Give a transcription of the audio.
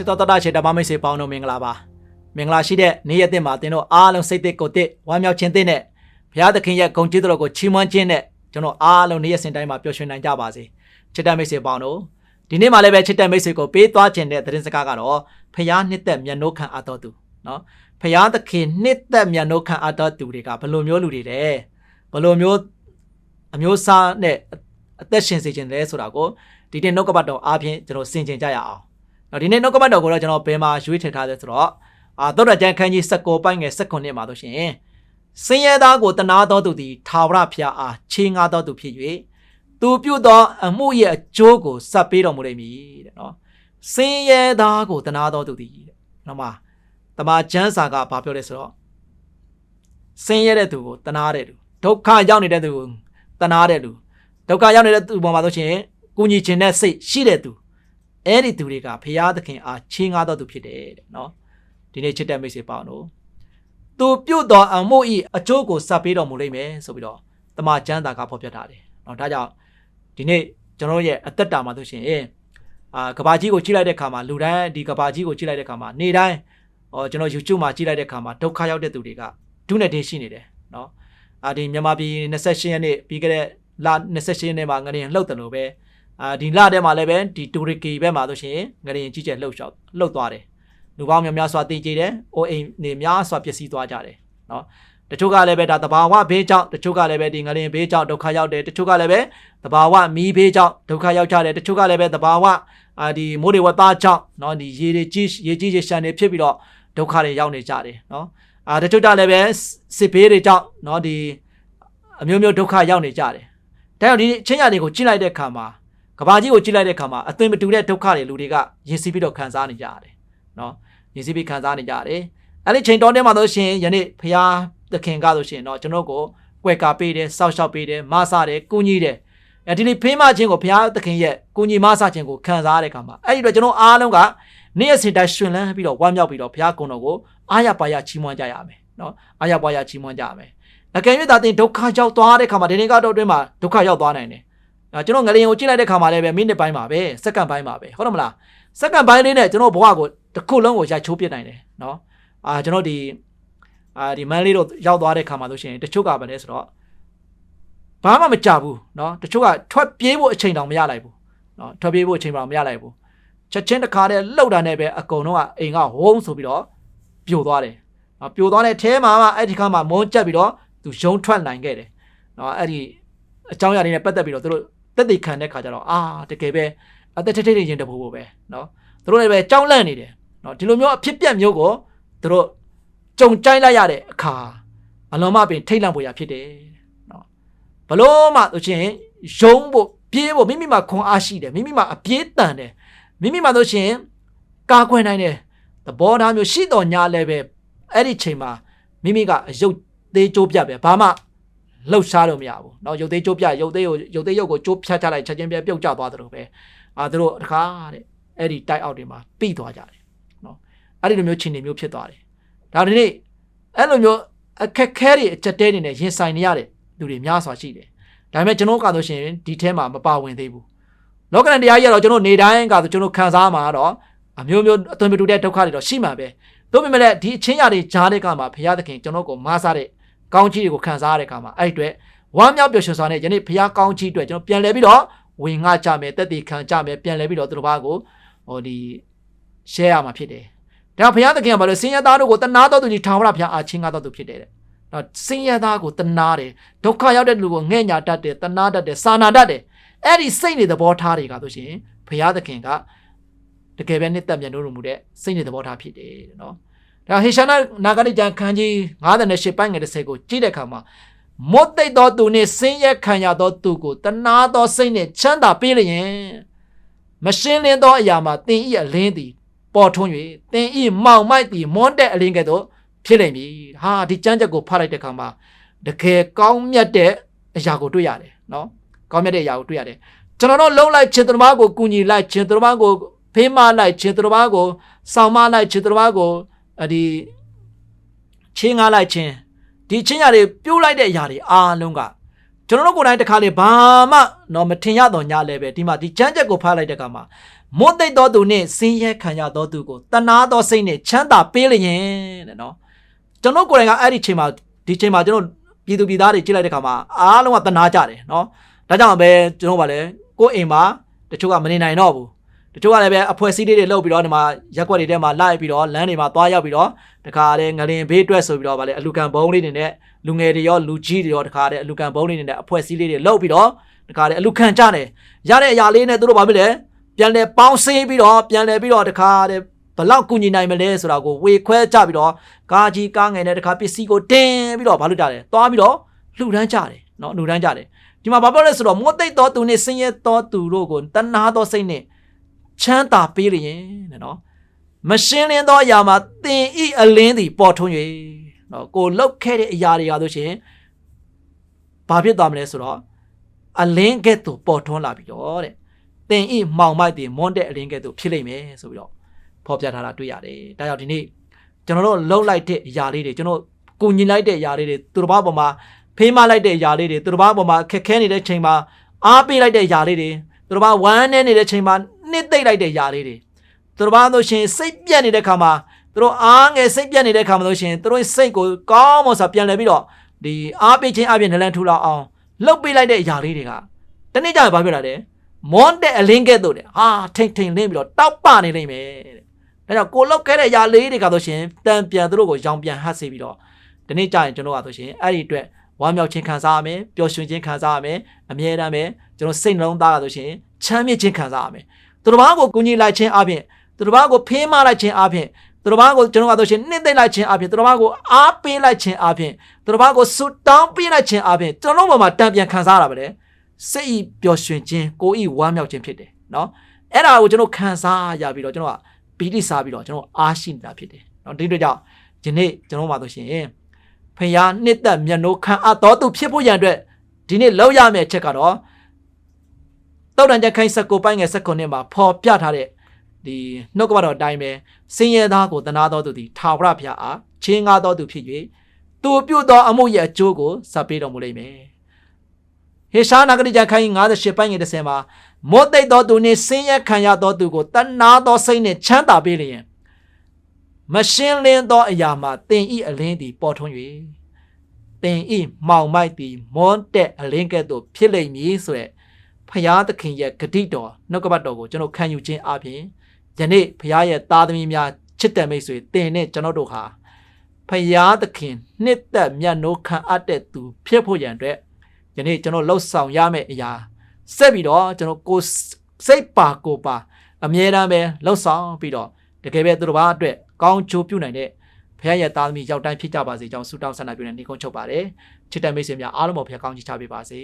ချစ်တော်တတချေတမမိတ်ဆွေပေါင်းတို့မင်္ဂလာပါမင်္ဂလာရှိတဲ့နေ့ရက်တင်မှာသင်တို့အားလုံးစိတ်သက်ကိုယ်သက်ဝမ်းမြောက်ခြင်းတဲ့နဲ့ဘုရားသခင်ရဲ့ဂုဏ်ကျေးဇူးတော်ကိုချီးမွမ်းခြင်းနဲ့ကျွန်တော်အားလုံးနေ့ရက်စဉ်တိုင်းမှာပျော်ရွှင်နိုင်ကြပါစေချစ်တဲ့မိတ်ဆွေပေါင်းတို့ဒီနေ့မှလည်းပဲချစ်တဲ့မိတ်ဆွေကိုပေးသွားခြင်းတဲ့သတင်းစကားကတော့ဖျားနှစ်သက်မျက်နှုတ်ခံအပ်တော်သူနော်ဖျားသခင်နှစ်သက်မျက်နှုတ်ခံအပ်တော်သူတွေကဘယ်လိုမျိုးလူတွေလဲဘယ်လိုမျိုးအမျိုးအစားနဲ့အသက်ရှင်စေခြင်းလဲဆိုတာကိုဒီနေ့နှုတ်ကပတ်တော်အားဖြင့်ကျွန်တော်ဆင်ခြင်ကြရအောင် နော်ဒီနေ့နှုတ်ကပတ်တော်ကိုတော့ကျွန်တော်ဘယ်မှာရွေးထည့်ထားလဲဆိုတော့အာသောတာကျမ်းခန်းကြီး16ပိုင်းငယ်16မှာဆိုရှင်စင်ရသားကိုတနာတော်သူသည်ထာဝရဘုရားအားချေးငှားတော်သူဖြစ်၍သူပြုသောအမှုရဲ့အကျိုးကိုစပ်ပေးတော်မူလိမ့်မည်တဲ့နော်စင်ရသားကိုတနာတော်သူသည်တဲ့နော်မှာတမန်ကျမ်းစာကဘာပြောလဲဆိုတော့စင်ရတဲ့သူကိုတနာတဲ့သူဒုက္ခရောက်နေတဲ့သူကိုတနာတဲ့သူဒုက္ခရောက်နေတဲ့သူပေါ်မှာဆိုရှင်ကုညီခြင်းတဲ့စိတ်ရှိတဲ့သူ အဲ့ဒီသူတွေကဖရာသခင်အားချင်းငားတော်သူဖြစ်တယ်တဲ့နော်ဒီနေ့ချစ်တဲ့မိတ်ဆွေပေါင်းတို့သူပြုတ်တော်အမှုဤအကျိုးကိုစပ်ပေးတော်မူလိမ့်မယ်ဆိုပြီးတော့တမန်ကျမ်းစာကဖော်ပြထားတယ်နော်ဒါကြောင့်ဒီနေ့ကျွန်တော်ရဲ့အသက်တာမှာဆိုရှင်အာကဘာကြီးကိုကြည့်လိုက်တဲ့ခါမှာလူတိုင်းဒီကဘာကြီးကိုကြည့်လိုက်တဲ့ခါမှာနေတိုင်းဟောကျွန်တော် YouTube မှာကြည့်လိုက်တဲ့ခါမှာဒုက္ခရောက်တဲ့သူတွေကဒုနဲ့တင်ရှိနေတယ်နော်အာဒီမြန်မာပြည်28ရက်နေ့ပြီးခဲ့တဲ့လ28ရက်နေ့မှာငရင်လှုပ်တယ်လို့ပဲ အာဒီလထဲမှာလည်းပဲဒီတူရကီဘက်မှာဆိုရှင်ငရင်ကြီးကျယ်လှုပ်လျှောက်လှုပ်သွားတယ်လူပေါင်းများများစွာတည်ကြည်တယ်အိုအိမ်နေများစွာပျက်စီးသွားကြတယ်နော်တချို့ကလည်းပဲဒါတဘာဝဘေးကြောင့်တချို့ကလည်းပဲဒီငရင်ဘေးကြောင့်ဒုက္ခရောက်တယ်တချို့ကလည်းပဲတဘာဝမီးဘေးကြောင့်ဒုက္ခရောက်ကြတယ်တချို့ကလည်းပဲတဘာဝအာဒီမိုးတွေဝတ်သားကြောင့်နော်ဒီရေတွေကြီးရေကြီးရေရှမ်းတွေဖြစ်ပြီးတော့ဒုက္ခတွေရောက်နေကြတယ်နော်အာတချို့ကလည်းပဲစစ်ဘေးတွေကြောင့်နော်ဒီအမျိုးမျိုးဒုက္ခရောက်နေကြတယ်ဒါကြောင့်ဒီချင်းရတွေကိုကြည့်လိုက်တဲ့အခါမှာ ကဘာကြီးကိုကြည့်လိုက်တဲ့အခါမှာအသွင်မတူတဲ့ဒုက္ခတွေလူတွေကရင်စီးပြီးတော့ခံစားနေကြရတယ်နော်ရင်စီးပြီးခံစားနေကြရတယ်အဲ့ဒီချိန်တော်ထဲမှာဆိုရှင်ယနေ့ဖရာသခင်ကဆိုရှင်တော့ကျွန်တော်ကိုကွယ်ကာပေးတယ်စောက်ရှောက်ပေးတယ်မဆတယ်ကုညီတယ်အဲဒီနေ့ဖေးမခြင်းကိုဖရာသခင်ရဲ့ကုညီမဆခြင်းကိုခံစားရတဲ့အခါမှာအဲ့ဒီတော့ကျွန်တော်အားလုံးကနေ့ရက်စဉ်တိုင်းရှင်လန်းပြီးတော့ဝမ်းမြောက်ပြီးတော့ဖရာကုံတော်ကိုအားရပါရချီးမွမ်းကြရမယ်နော်အားရပါရချီးမွမ်းကြရမယ်။အကယ်၍သာတင်ဒုက္ခရောက်သွားတဲ့အခါမှာဒီနေ့ကတော့အတွင်းမှာဒုက္ခရောက်သွားနိုင်တယ်။အဲ ကျွန်တော်ငလျင်ကိုကြည့်လိုက်တဲ့ခါမှာလည်းပဲမိနစ်ပိုင်းပါပဲစက္ကန့်ပိုင်းပါပဲဟုတ်တယ်မလားစက္ကန့်ပိုင်းလေးနဲ့ကျွန်တော်ဘဝကိုတစ်ခုလုံးကိုရိုက်ချိုးပစ်နိုင်တယ်နော်အာကျွန်တော်ဒီအာဒီမန်လေးတို့ရောက်သွားတဲ့ခါမှာဆိုရှင်တချို့ကပဲလဲဆိုတော့ဘာမှမကြဘူးနော်တချို့ကထွက်ပြေးဖို့အချိန်တောင်မရလိုက်ဘူးနော်ထွက်ပြေးဖို့အချိန်တောင်မရလိုက်ဘူးချက်ချင်းတစ်ခါတည်းလှုပ်တာနဲ့ပဲအကုန်လုံးကအိမ်ကဝုန်းဆိုပြီးတော့ပြိုသွားတယ်နော်ပြိုသွားတဲ့အဲမှာမှအဲ့ဒီခါမှာမုန်းကြက်ပြီးတော့သူရုံထွက်နိုင်ခဲ့တယ်နော်အဲ့ဒီအကြောင်းအရာတွေနဲ့ပတ်သက်ပြီးတော့သူတို့ တက်တည်ခံတဲ့ခါကျတော့အာတကယ်ပဲအသက်ထိတ်ထိတ်ရင်တပူပူပဲเนาะသူတို့လည်းပဲကြောက်လန့်နေတယ်เนาะဒီလိုမျိုးအဖြစ်ပြက်မျိုးကိုသူတို့ကြုံကြိုင်းလိုက်ရတဲ့အခါအလုံးမပင်ထိတ်လန့်ပေါ်ရဖြစ်တယ်เนาะဘလို့မှဆိုချင်းယုံဖို့ပြေးဖို့မိမိမှာခွန်အားရှိတယ်မိမိမှာအပြေးတန်တယ်မိမိမှာဆိုရှင်ကာကွယ်နိုင်တယ်သဘောထားမျိုးရှိတော်ညာလည်းပဲအဲ့ဒီချိန်မှာမိမိကအယုတ်သေးကြိုးပြတ်ပဲဘာမှ လှုပ်ရှားလို့မရဘူးเนาะရုပ်သေးကြိုးပြရုပ်သေးကိုရုပ်သေးရုပ်ကိုကြိုးဖြတ်ချလိုက်ချက်ချင်းပြပြုတ်ကျသွားတယ်လို့ပဲအာသူတို့တခါတဲ့အဲ့ဒီတိုက်အောက်တွေမှာပြိသွားကြတယ်เนาะအဲ့ဒီလိုမျိုးခြေနေမျိုးဖြစ်သွားတယ်ဒါဒီနေ့အဲ့လိုမျိုးအခက်ခဲတွေအချက်တဲနေနဲ့ရင်ဆိုင်နေရတဲ့လူတွေများစွာရှိတယ်ဒါပေမဲ့ကျွန်တော်ကဆိုရှင်ဒီထဲမှာမပါဝင်သေးဘူးလောကရန်တရားကြီးကတော့ကျွန်တော်နေတိုင်းကဆိုကျွန်တော်ခံစားမှာတော့အမျိုးမျိုးအသွင်မတူတဲ့ဒုက္ခတွေတော့ရှိမှာပဲတို့ပေမဲ့လည်းဒီအချင်းရတွေကြားတဲ့ကမှာဘုရားသခင်ကျွန်တော်ကိုမဆတဲ့ ကောင်းချီးတွေကိုခံစားရတဲ့အခါမှာအဲ့အတွက်ဝမ်းမြောက်ပျော်ရွှင်စွာနဲ့ယနေ့ဘုရားကောင်းချီးအတွက်ကျွန်တော်ပြန်လဲပြီးတော့ဝင်ငှကြမယ်တက်တည်ခံကြမယ်ပြန်လဲပြီးတော့သူတို့ဘာကိုဟိုဒီ share ရမှာဖြစ်တယ်ဒါဘုရားသခင်ကဘာလို့စင်ရသားတို့ကိုတနာတော်သူကြီးထာဝရဘုရားအားချင်းကားတော်သူဖြစ်တယ်တဲ့နော်စင်ရသားကိုတနာတယ်ဒုက္ခရောက်တဲ့လူကိုငဲ့ညာတတ်တယ်တနာတတ်တယ်စာနာတတ်တယ်အဲ့ဒီစိတ်နေသဘောထားတွေကဆိုရှင်ဘုရားသခင်ကတကယ်ပဲနှစ်သက်မြတ်လို့မှုတဲ့စိတ်နေသဘောထားဖြစ်တယ်တဲ့နော် ဒါဟေရှာနာနာဂရိကျမ်းခန်းကြီး98ပိုင်းငယ်30ကိုကြည့်တဲ့အခါမှာမွတ်သိပ်သောသူနှင့်ဆင်းရဲခံရသောသူကိုတနာသောစိတ်နှင့်ချမ်းသာပေးလျင်မရှင်းလင်းသောအရာမှာသင်၏အလင်းသည်ပေါ်ထွန်း၍သင်၏မောင်မိုက်သည်မွန်းတဲ့အလင်းကဲ့သို့ဖြစ်လိမ့်မည်ဟာဒီကျမ်းချက်ကိုဖတ်လိုက်တဲ့အခါမှာတကယ်ကောင်းမြတ်တဲ့အရာကိုတွေ့ရတယ်နော်ကောင်းမြတ်တဲ့အရာကိုတွေ့ရတယ်ကျွန်တော်တို့လုံးလိုက်ခြင်းတတော်ကိုကူညီလိုက်ခြင်းတတော်ကိုဖေးမလိုက်ခြင်းတတော်ကိုစောင့်မလိုက်ခြင်းတတော်ကို အဒီချင်းငားလိုက်ခြင်းဒီချင်းရတွေပြုတ်လိုက်တဲ့အရာတွေအားလုံးကကျွန်တော်တို့ကိုယ်တိုင်တစ်ခါလေဘာမှတော့မထင်ရတော့ညလည်းပဲဒီမှာဒီချမ်းချက်ကိုဖားလိုက်တဲ့အခါမှာမွတ်သိပ်သောသူနှင့်ဆင်းရဲခံရသောသူကိုတနာသောစိတ်နဲ့ချမ်းသာပေးလျင်တဲ့နော်ကျွန်တော်ကိုယ်တိုင်ကအဲ့ဒီချိန်မှာဒီချိန်မှာကျွန်တော်ပြည်သူပြည်သားတွေကြည့်လိုက်တဲ့ခါမှာအားလုံးကတနာကြတယ်နော်ဒါကြောင့်ပဲကျွန်တော်ဗာလဲကိုယ့်အိမ်မှာတချို့ကမနေနိုင်တော့ဘူး တချို့ကလည်းပဲအဖွဲစည်းလေးတွေလှုပ်ပြီးတော့ဒီမှာရက်ွက်တွေထဲမှာလိုက်ပြီးတော့လမ်းတွေမှာသွားရောက်ပြီးတော့တခါတည်းငလင်ဘေးအတွက်ဆိုပြီးတော့ဗာလဲအလူကံဘုံလေးတွေနဲ့လူငယ်တွေရောလူကြီးတွေရောတခါတည်းအလူကံဘုံလေးတွေနဲ့အဖွဲစည်းလေးတွေလှုပ်ပြီးတော့တခါတည်းအလူခံကြတယ်ရတဲ့အရာလေးနဲ့သူတို့ဗာဖြစ်လဲပြန်လဲပေါင်းစည်းပြီးတော့ပြန်လဲပြီးတော့တခါတဲ့ဘလောက်ကူညီနိုင်မလဲဆိုတာကိုဝေခွဲကြပြီးတော့ကားကြီးကားငယ်နဲ့တခါပစ္စည်းကိုတင်ပြီးတော့ဘာလို့ကြတယ်သွားပြီးတော့လှူဒန်းကြတယ်နော်လှူဒန်းကြတယ်ဒီမှာဘာပြောလဲဆိုတော့မွတ်သိပ်တော်သူနဲ့ဆင်းရဲတော်သူတို့ကိုတဏှာတော်စိတ်နဲ့ ချမ်းသာပေးလျင်တဲ့နော်မရှင်းလင်းသောအရာမှာသင်ဤအလင်းသည်ပေါ်ထွန်း၍နော်ကိုလှုပ်ခဲ့တဲ့အရာတွေရလို့ရှိရင်ဘာဖြစ်သွားမလဲဆိုတော့အလင်းကဲ့သို့ပေါ်ထွန်းလာပြီးတော့တဲ့သင်ဤမောင်မိုက်တင်မွန်းတဲ့အလင်းကဲ့သို့ဖြစ်လိမ့်မယ်ဆိုပြီးတော့ဖော်ပြထားတာတွေ့ရတယ်။ဒါကြောင့်ဒီနေ့ကျွန်တော်တို့လှုပ်လိုက်တဲ့အရာလေးတွေကျွန်တော်ကူညီလိုက်တဲ့အရာလေးတွေသူတစ်ပါးပေါ်မှာဖေးမလိုက်တဲ့အရာလေးတွေသူတစ်ပါးပေါ်မှာခက်ခဲနေတဲ့ချိန်မှာအားပေးလိုက်တဲ့အရာလေးတွေသူတစ်ပါးဝမ်းနေနေတဲ့ချိန်မှာ နှစ်သိမ့်လိုက်တဲ့အရာလေးတွေသူတစ်ပါးတို့ရှင်စိတ်ပြတ်နေတဲ့ခါမှာသူတို့အားငယ်စိတ်ပြတ်နေတဲ့ခါမှာလို့ရှင်သူတို့စိတ်ကိုကောင်းမွန်စွာပြန်လဲပြီးတော့ဒီအားပေးခြင်းအပြင်နလန်ထူလောက်အောင်လှုပ်ပေးလိုက်တဲ့အရာလေးတွေကတနေ့ကျရင်ဘာဖြစ်လာလဲမွန်တဲ့အလင်းကဲ့သို့တဲ့ဟာထိန်ထိန်လင်းပြီးတော့တောက်ပနေလိမ့်မယ်တဲ့ဒါကြောင့်ကိုလောက်ခဲ့တဲ့အရာလေးတွေကဆိုရှင်တန်ပြန်သူတို့ကိုရောင်ပြန်ဟတ်စေပြီးတော့ဒီနေ့ကြာရင်ကျွန်တော်ကဆိုရှင်အဲ့ဒီအတွက်ဝမ်းမြောက်ခြင်းခံစားရမယ်ပျော်ရွှင်ခြင်းခံစားရမယ်အမြဲတမ်းပဲကျွန်တော်စိတ်နှလုံးသားကဆိုရှင်ချမ်းမြေ့ခြင်းခံစားရမယ် သူတစ်ပါးကိုကူညီလိုက်ခြင်းအပြင်သူတစ်ပါးကိုဖေးမလိုက်ခြင်းအပြင်သူတစ်ပါးကိုကျွန်တော်ကတို့ရှင်နှစ်သိမ့်လိုက်ခြင်းအပြင်သူတစ်ပါးကိုအားပေးလိုက်ခြင်းအပြင်သူတစ်ပါးကိုဆူတောင်းပေးလိုက်ခြင်းအပြင်ကျွန်တော်တို့ဘုံမှာတံပြန်ခံစားရတာပဲလေစိတ်ဤပျော်ရွှင်ခြင်းကိုဤဝမ်းမြောက်ခြင်းဖြစ်တယ်နော်အဲ့ဒါကိုကျွန်တော်ခံစားရပြီးတော့ကျွန်တော်ကပီတိစားပြီးတော့ကျွန်တော်အားရှိနေတာဖြစ်တယ်နော်ဒီတို့ကြောင့်ဒီနေ့ကျွန်တော်ပါဆိုရှင်ဖခင်နှစ်သက်မျက်နှာခံအပ်တော်သူဖြစ်ဖို့ရန်အတွက်ဒီနေ့လောက်ရမယ့်အချက်ကတော့ တောက်တန်ချက်ခိုင်းစကိုပိုင်းငယ်စကုနှစ်မှာပေါ်ပြထားတဲ့ဒီနှုတ်ကပတော်အတိုင်းပဲစင်ရသားကိုတနာတော်သူသည်ထာဝရဘုရားအားချင်းကားတော်သူဖြစ်၍သူပြုတ်သောအမှုရဲ့အကျိုးကိုစပ်ပေးတော်မူလိမ့်မယ်ဟေရှာနာဂရိကြခိုင်း58ပိုင်းငယ်30မှာမောသိတ်တော်သူနှင့်ဆင်းရဲခံရသောသူကိုတဏှာသောစိတ်နှင့်ချမ်းသာပေးလျင်မရှင်းလင်းသောအရာမှာတင်ဤအလင်းသည်ပေါ်ထွန်း၍တင်ဤမောင်မိုက်သည်မွန်းတဲ့အလင်းကဲ့သို့ဖြစ်လိမ့်မည်ဆိုရက် ဖရာသခင်ရဲ့ဂတိတော်နှုတ်ကပတ်တော်ကိုကျွန်တော်ခံယူခြင်းအပြင်ယနေ့ဖရာရဲ့သားသမီးများချစ်တဲ့မိတ်ဆွေတင်နဲ့ကျွန်တော်တို့ဟာဖရာသခင်နှစ်သက်မြတ်နိုးခံအပ်တဲ့သူဖြစ်ဖို့ရန်အတွက်ယနေ့ကျွန်တော်လှုပ်ဆောင်ရမယ့်အရာဆက်ပြီးတော့ကျွန်တော်ကိုယ်စိတ်ပါကိုယ်ပါအမြဲတမ်းပဲလှုပ်ဆောင်ပြီးတော့တကယ်ပဲသူတို့ဘာအတွက်ကောင်းချိုးပြုနိုင်တဲ့ဖခင်ရဲ့သားသမီးရောက်တိုင်းဖြစ်ကြပါစေကြောင်းဆုတောင်းဆန္ဒပြုနေနေကုန်းချုပ်ပါတယ်ချစ်တဲ့မိတ်ဆွေများအားလုံးပေါ်ဖခင်ကောင်းချီးချပေးပါစေ